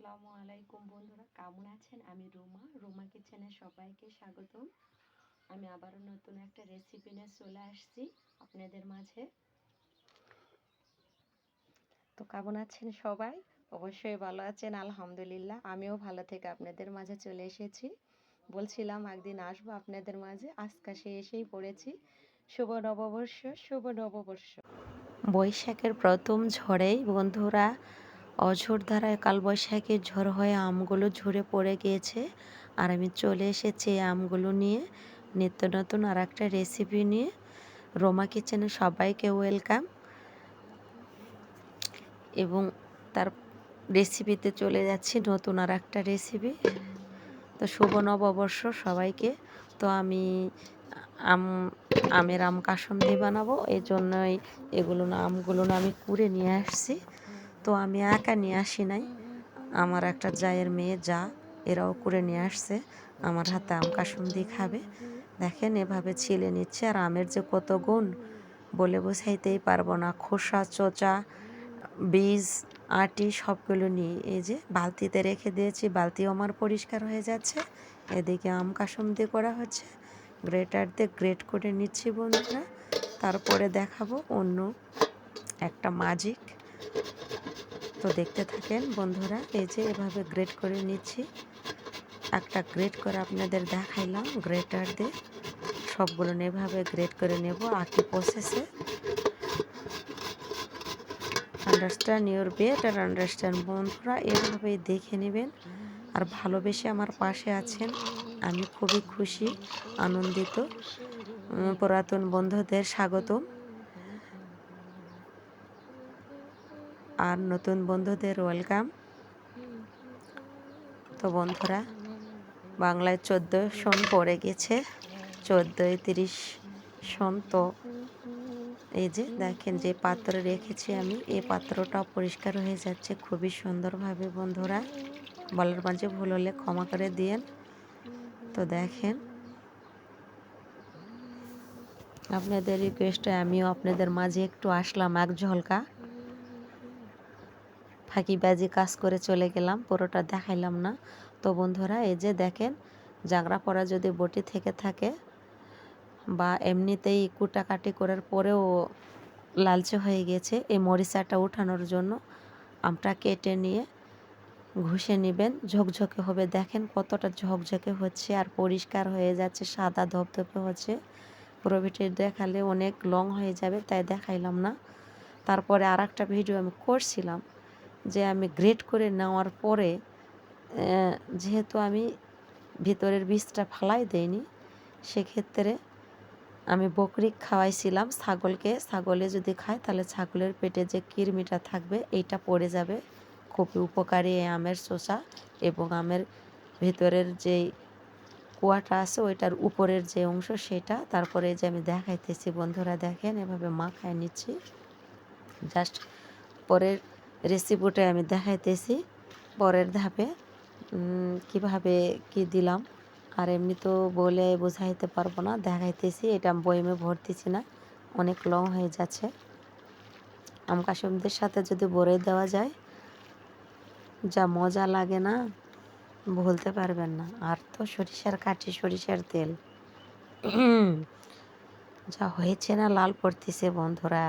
আসসালামু আলাইকুম বন্ধুরা, কেমন আছেন? আমি রোমা রোমা কিচেনে সবাইকে স্বাগতম। আমি আবারও নতুন একটা রেসিপি নিয়ে চলে আসছি আপনাদের মাঝে। তো কেমন আছেন সবাই? অবশ্যই ভালো আছেন, আলহামদুলিল্লাহ। আমিও ভালো থেকে আপনাদের মাঝে চলে এসেছি। বলছিলাম একদিন আসব আপনাদের মাঝে, আজকে সে এসেই পড়েছি। শুভ নববর্ষ শুভ নববর্ষ। বৈশাখের প্রথম ঝড়েই বন্ধুরা অঝোর ধারায় কালবৈশাখী ঝড় হয়ে আমগুলো ঝরে পড়ে গিয়েছে আর আমি চলে এসেছি আমগুলো নিয়ে। নিত্য নতুন আর একটা রেসিপি নিয়ে। রোমা কিচেনে সবাইকে ওয়েলকাম এবং তার রেসিপিতে চলে যাচ্ছি নতুন আর একটা রেসিপি তো শুভ নববর্ষ সবাইকে। তো আমি আম, আমের আম কাসন্দি বানাবো। এই জন্যই এগুলো না, আমগুলো না আমি কুড়ে নিয়ে আসছি। তো আমি একা নিয়ে আসি নাই। আমার একটা জায়ের মেয়ে যা, এরাও করে নিয়ে আসছে। আমার হাতে আম কাসুন্দি খাবে। দেখেন, এভাবে ছিলে নিচ্ছে আর আমের যে কত গুণ, বলে বোঝাইতেই পারব না। খোসা, চোচা, বীজ, আটি সবগুলো নিয়ে এই যে বালতিতে রেখে দিয়েছি। বালতিও আমার পরিষ্কার হয়ে যাচ্ছে। এদিকে আম কাসুন্দি করা হচ্ছে। গ্রেটার দিয়ে গ্রেট করে নিচ্ছি বন্ধুরা। তারপরে দেখাবো অন্য একটা মাজিক তো দেখতে থাকেন বন্ধুরা, এই যে এভাবে গ্রেড করে নিচ্ছি। একটা গ্রেড করে আপনাদের দেখাইলাম গ্রেটার দিয়ে সবগুলো এভাবে গ্রেড করে নেব আঁকি প্রসেসে আন্ডারস্ট্যান্ড ইউর বেট আর আন্ডারস্ট্যান্ড বন্ধুরা, এভাবেই দেখে নেবেন। আর ভালোবেসে আমার পাশে আছেন, আমি খুবই খুশি, আনন্দিত। পুরাতন বন্ধুদের স্বাগতম। আর নতুন বন্ধুদের ওয়েলকাম তো বন্ধুরা, বাংলায় চোদ্দ সন পড়ে গেছে, চোদ্দোই তিরিশ সন তো এই যে দেখেন যে পাত্র রেখেছি আমি এই পাত্রটা পরিষ্কার হয়ে যাচ্ছে খুবই সুন্দরভাবে বন্ধুরা। বলার মাঝে ভুল হলে ক্ষমা করে দিয়েন। তো দেখেন, আপনাদের রিকোয়েস্টে আমিও আপনাদের মাঝে একটু আসলাম, এক ঝলকা। ফাঁকিবাজি কাজ করে চলে গেলাম, পুরোটা দেখাইলাম না। তো বন্ধুরা, এই যে দেখেন জাংরা পরা যদি বটি থেকে থাকে বা এমনিতেই কুটাকাটি করার পরেও লালচে হয়ে গেছে, এই মরিচাটা উঠানোর জন্য আমটা কেটে নিয়ে ঘষে নেবেন। ঝকঝকে হবে, দেখেন কতটা ঝকঝকে হচ্ছে আর পরিষ্কার হয়ে যাচ্ছে, সাদা ধপধপে হচ্ছে। প্রভিটি দেখালে অনেক লং হয়ে যাবে, তাই দেখাইলাম না। তারপরে আর একটা ভিডিও আমি করছিলাম। যে আমি গ্রেট করে নেওয়ার পরে যেহেতু আমি ভিতরের বীজটা ফালাই দেইনি, সেক্ষেত্রে আমি বকরি খাওয়াইছিলাম ছাগলকে। ছাগলে যদি খায়, তাহলে ছাগলের পেটে যে কৃমিটা থাকবে, এইটা পড়ে যাবে। খুবই উপকারী এই আমের শোষা এবং আমের ভিতরের যেই কুয়াটা আছে, ওইটার উপরের যে অংশ সেটা। তারপরে যে আমি দেখাইতেছি, বন্ধুরা দেখেন, এভাবে মাখায় নিচ্ছি। জাস্ট পরের রেসিপিটা আমি দেখাইতেছি, পরের ধাপে কীভাবে কি দিলাম, আর এমনি তো বলে বোঝাইতে পারব না, দেখাইতেছি, এটা বইমে ভরতেছি না, অনেক লং হয়ে যাচ্ছে। আম কাসুমদের সাথে যদি বরে দেওয়া যায়, যা মজা লাগে না, ভুলতে পারবেন না, আর তো সরিষার কাঠি, সরিষার তেল। যা হয়েছে না, লাল পড়তেছে বন্ধুরা।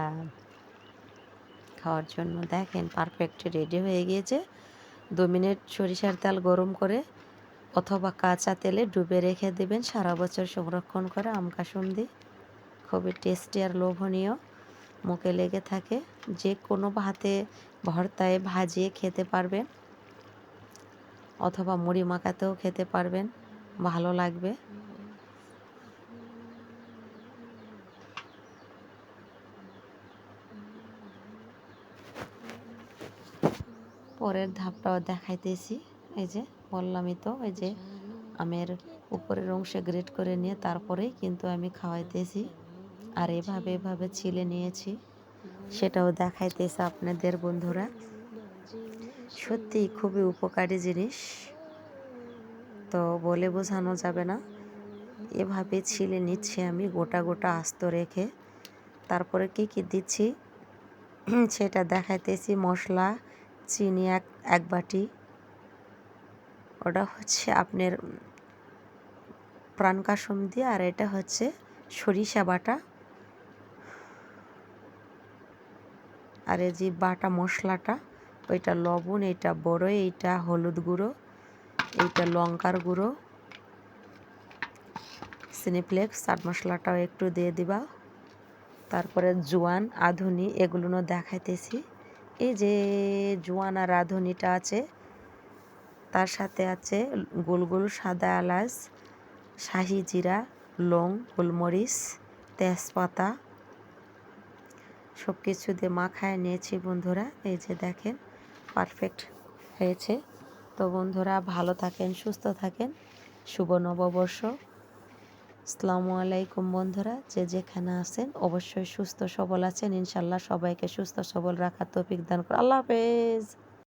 খাওয়ার জন্য। দেখেন পারফেক্ট রেডি হয়ে গিয়েছে। দু মিনিট সরিষার তেল গরম করে অথবা কাঁচা তেলে ডুবে রেখে দেবেন। সারা বছর সংরক্ষণ করে আম, কাসুন্দি খুবই টেস্টি আর লোভনীয়। মুখে লেগে থাকে। যে কোনো ভাতে ভর্তায় ভাজিয়ে খেতে পারবেন অথবা মুড়ি মাখাতেও খেতে পারবেন। ভালো লাগবে। পরের ধাপটাও দেখাইতেছি। এই যে, বললামই তো, এই যে আমের উপরের অংশে গ্রেট করে নিয়ে তারপরেই কিন্তু আমি খাওয়াইতেছি। আর এভাবে এভাবে ছিলে নিয়েছি, সেটাও দেখাইতেছে আপনাদের বন্ধুরা। সত্যি খুবই উপকারী জিনিস। তো বলে বোঝানো যাবে না। এভাবে ছিলে নিচ্ছি আমি গোটা গোটা আস্ত রেখে। তারপরে কি কি দিচ্ছি? সেটা দেখাইতেছি, মশলা চিনি এক এক বাটি। ওটা হচ্ছে আপনার প্রাণ কাসম দিয়ে, আর এটা হচ্ছে সরিষা বাটা। আর এই যে বাটা মশলাটা, ওইটা লবণ, এইটা বড়, এইটা হলুদ গুঁড়ো, এইটা লঙ্কার গুঁড়ো। সিনিপ্লেক্স চাট মশলাটাও একটু দিয়ে দিবা। তারপরে জোয়ান, আধুনি, এগুলো দেখাইতেছি। এই যে জোয়ান রাঁধুনিটা আছে, তার সাথে আছে গোল গোল সাদা এলাচ, শাহি জিরা, লং, গোলমরিচ, তেজপাতা সব কিছু দিয়ে মাখায় নিয়েছি বন্ধুরা। এই যে দেখেন পারফেক্ট হয়েছে। তো বন্ধুরা, ভালো থাকেন, সুস্থ থাকেন। শুভ নববর্ষ। আসসালামু আলাইকুম বন্ধুরা, যে যেখানে আছেন অবশ্যই সুস্থ সবল আছেন। ইনশাল্লাহ সবাইকে সুস্থ সবল রাখার তৌফিক দান করে আল্লাহ হাফেজ।